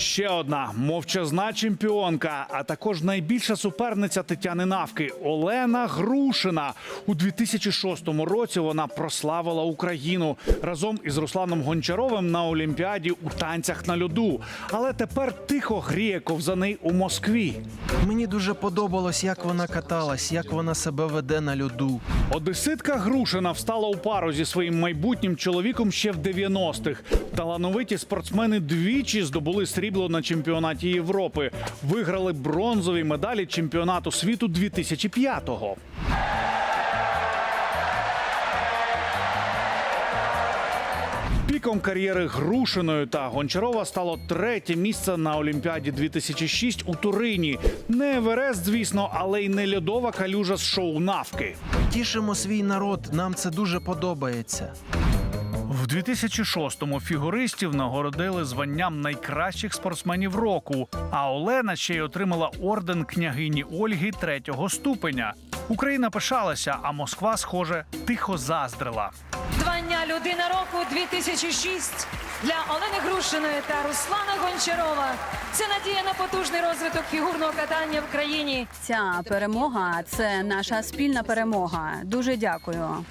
Ще одна мовчазна чемпіонка, а також найбільша суперниця Тетяни Навки Олена Грушина. У 2006 році вона прославила Україну разом із Русланом Гончаровим на Олімпіаді у танцях на льоду. Але тепер тихо гріє ковзани у Москві. Мені дуже подобалось, як вона каталась, як вона себе веде на льоду. Одеситка Грушина встала у пару зі своїм майбутнім чоловіком ще в 90-х. Талановиті спортсмени двічі здобули срібло на чемпіонаті Європи. Виграли бронзові медалі чемпіонату світу 2005-го. Піком кар'єри Грушиної та Гончарова стало третє місце на Олімпіаді 2006 у Турині. Не Еверест, звісно, але й не льодова калюжа з шоу Навки. Тішимо свій народ, нам це дуже подобається. В 2006-му фігуристів нагородили званням найкращих спортсменів року. А Олена ще й отримала орден княгині Ольги третього ступеня. Україна пишалася, а Москва, схоже, тихо заздрила. Звання Людина року 2006 для Олени Грушиної та Руслана Гончарова. Це надія на потужний розвиток фігурного катання в країні. Ця перемога це наша спільна перемога. Дуже дякую.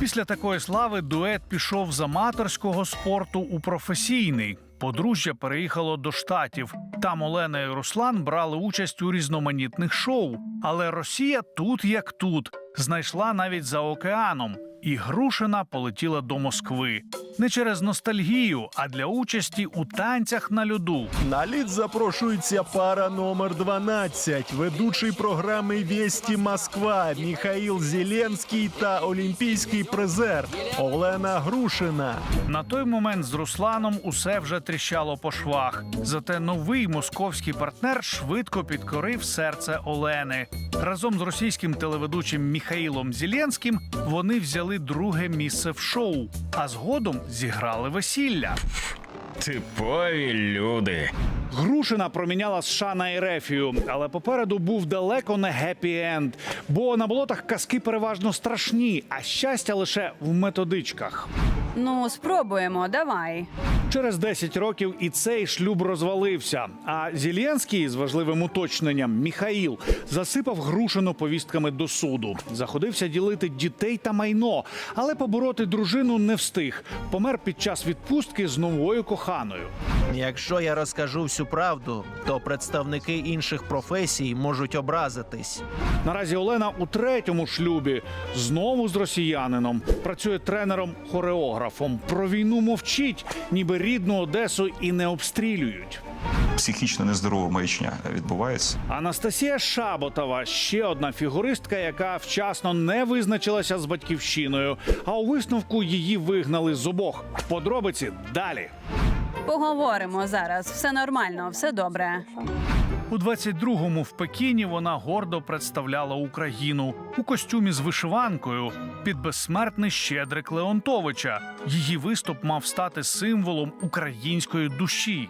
Після такої слави дует пішов з аматорського спорту у професійний. Подружжя переїхало до штатів. Там Олена і Руслан брали участь у різноманітних шоу. Але Росія тут як тут знайшла навіть за океаном. І Грушина полетіла до Москви не через ностальгію, а для участі у танцях на льоду. На лід запрошується пара номер 12, ведучий програми Вєсті Москва Міхаїл Зеленський та олімпійський призер Олена Грушина. На той момент з Русланом усе вже тріщало по швах. Зате новий московський партнер швидко підкорив серце Олени. Разом з російським телеведучим Міхаїлом Зеленським вони взяли друге місце в шоу, а згодом зіграли весілля. Типові люди. Грушина проміняла США на Ерефію, але попереду був далеко не гепі-енд. Бо на болотах казки переважно страшні, а щастя лише в методичках. Ну, спробуємо, давай. Через 10 років і цей шлюб розвалився. А Зеленський з важливим уточненням Міхаїл засипав Грушину повістками до суду. Заходився ділити дітей та майно, але побороти дружину не встиг. Помер під час відпустки з новою коханою. Якщо я розкажу всю правду, то представники інших професій можуть образитись. Наразі Олена у третьому шлюбі знову з росіянином. Працює тренером-хореографом. Про війну мовчить, ніби рідну Одесу і не обстрілюють. психічно нездорова маячня відбувається. Анастасія Шаботова ще одна фігуристка, яка вчасно не визначилася з батьківщиною. А у висновку її вигнали з обох. Подробиці далі. Поговоримо зараз. Все нормально, все добре. У 22-му в Пекіні вона гордо представляла Україну у костюмі з вишиванкою під безсмертний щедрик Леонтовича. Її виступ мав стати символом української душі.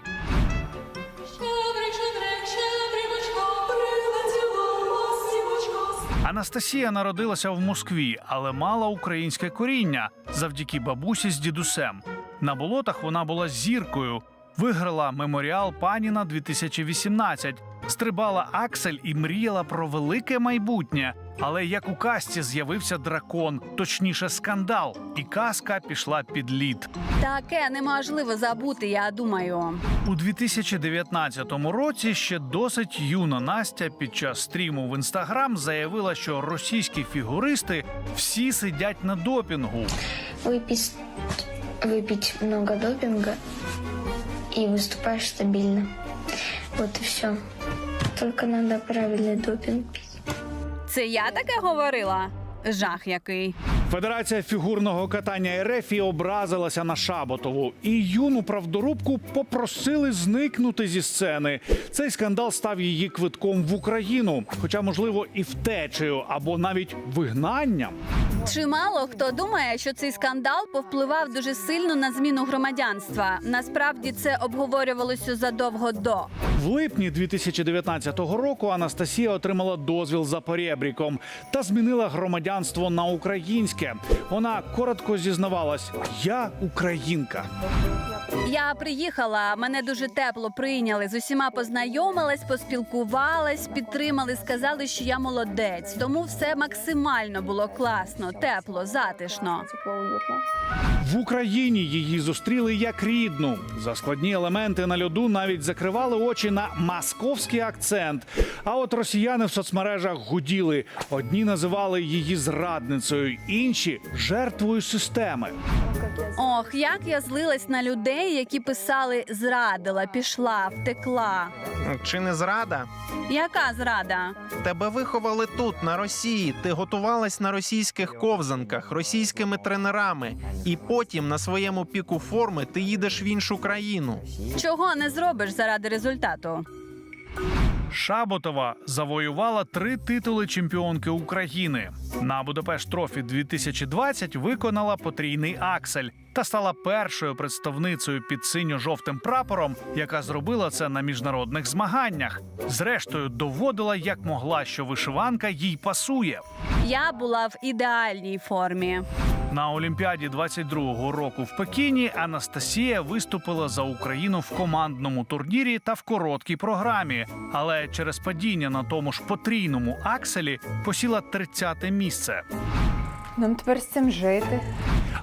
Анастасія народилася в Москві, але мала українське коріння завдяки бабусі з дідусем. На болотах вона була зіркою. Виграла меморіал Паніна 2018, стрибала аксель і мріяла про велике майбутнє. Але як у казці з'явився дракон, точніше скандал, і казка пішла під лід. Таке неможливо забути, я думаю. У 2019 році ще досить юна Настя під час стріму в інстаграм заявила, що російські фігуристи всі сидять на допінгу. выпить, выпить много допинга и выступаешь стабильно. Вот и все. Только надо правильный допинг пить. Це я таке говорила? Жах який. Федерація фігурного катання РФ і образилася на Шаботову, і юну правдорубку попросили зникнути зі сцени. Цей скандал став її квитком в Україну, хоча, можливо, і втечею або навіть вигнанням. Чимало хто думає, що цей скандал повпливав дуже сильно на зміну громадянства. Насправді це обговорювалося задовго до. В липні 2019 року Анастасія отримала дозвіл за поребріком та змінила громадянство на українське. Вона коротко зізнавалась: я українка. Я приїхала, мене дуже тепло прийняли. З усіма познайомилась, поспілкувалась, підтримали, сказали, що я молодець. Тому все максимально було класно, тепло, затишно. В Україні її зустріли як рідну. За складні елементи на льоду навіть закривали очі на московський акцент. А от росіяни в соцмережах гуділи. Одні називали її зрадницею, інші жертвою системи. Ох, як я злилась на людей, які писали зрадила, пішла, втекла. Чи не зрада? Яка зрада? Тебе виховали тут, на Росії. Ти готувалась на російських ковзанках, російськими тренерами, і потім на своєму піку форми ти їдеш в іншу країну. Чого не зробиш заради результату? Шаботова завоювала три титули чемпіонки України. На Будапешт Трофі 2020 виконала потрійний аксель та стала першою представницею під синьо-жовтим прапором, яка зробила це на міжнародних змаганнях. Зрештою, доводила як могла, що вишиванка їй пасує. Я була в ідеальній формі. На Олімпіаді 22-го року в Пекіні Анастасія виступила за Україну в командному турнірі та в короткій програмі. Але через падіння на тому ж потрійному акселі посіла 30-те місце. Нам тепер з цим жити.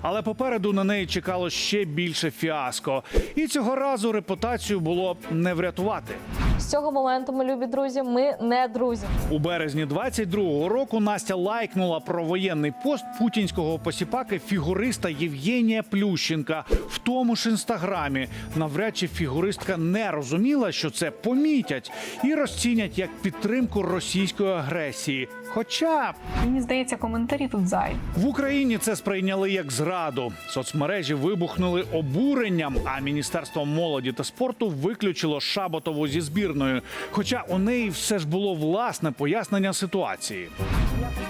Але попереду на неї чекало ще більше фіаско, і цього разу репутацію було не врятувати. З цього моменту, ми любі друзі, ми не друзі. У березні 22-го року Настя лайкнула про воєнний пост путінського посіпаки фігуриста Євгенія Плющенка в тому ж інстаграмі. Навряд чи фігуристка не розуміла, що це помітять і розцінять як підтримку російської агресії. Хоча Мені здається, коментарі тут зайві. в Україні це сприйняли як зраду. Соцмережі вибухнули обуренням, а міністерство молоді та спорту виключило Шаботову зі збірною. Хоча у неї все ж було власне пояснення ситуації.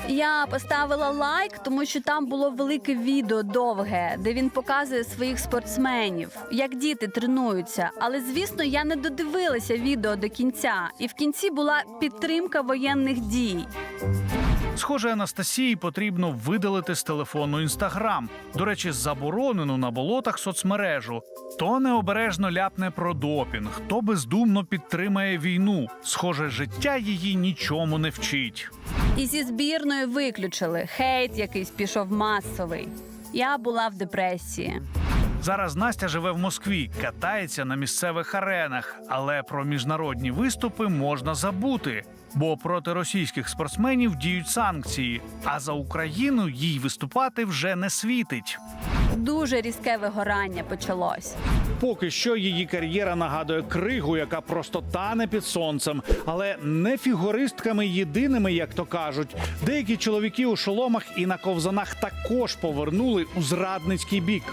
Я поставила лайк, тому що там було велике відео довге, де він показує своїх спортсменів, як діти тренуються. Але звісно, я не додивилася відео до кінця, і в кінці була підтримка воєнних дій. Схоже, Анастасії потрібно видалити з телефону інстаграм. До речі, заборонену на болотах соцмережу. То необережно ляпне про допінг, то бездумно підтримає війну. Схоже, життя її нічому не вчить. І зі збірної виключили. Хейт якийсь пішов масовий. Я була в депресії. Зараз Настя живе в Москві, катається на місцевих аренах, але про міжнародні виступи можна забути. Бо проти російських спортсменів діють санкції, а за Україну їй виступати вже не світить. Дуже різке вигорання почалось. Поки що її кар'єра нагадує кригу, яка просто тане під сонцем, але не фігуристками єдиними, як то кажуть. Деякі чоловіки у шоломах і на ковзанах також повернули у зрадницький бік.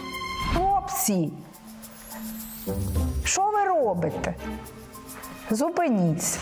Хлопці! Що ви робите? Зупиніться.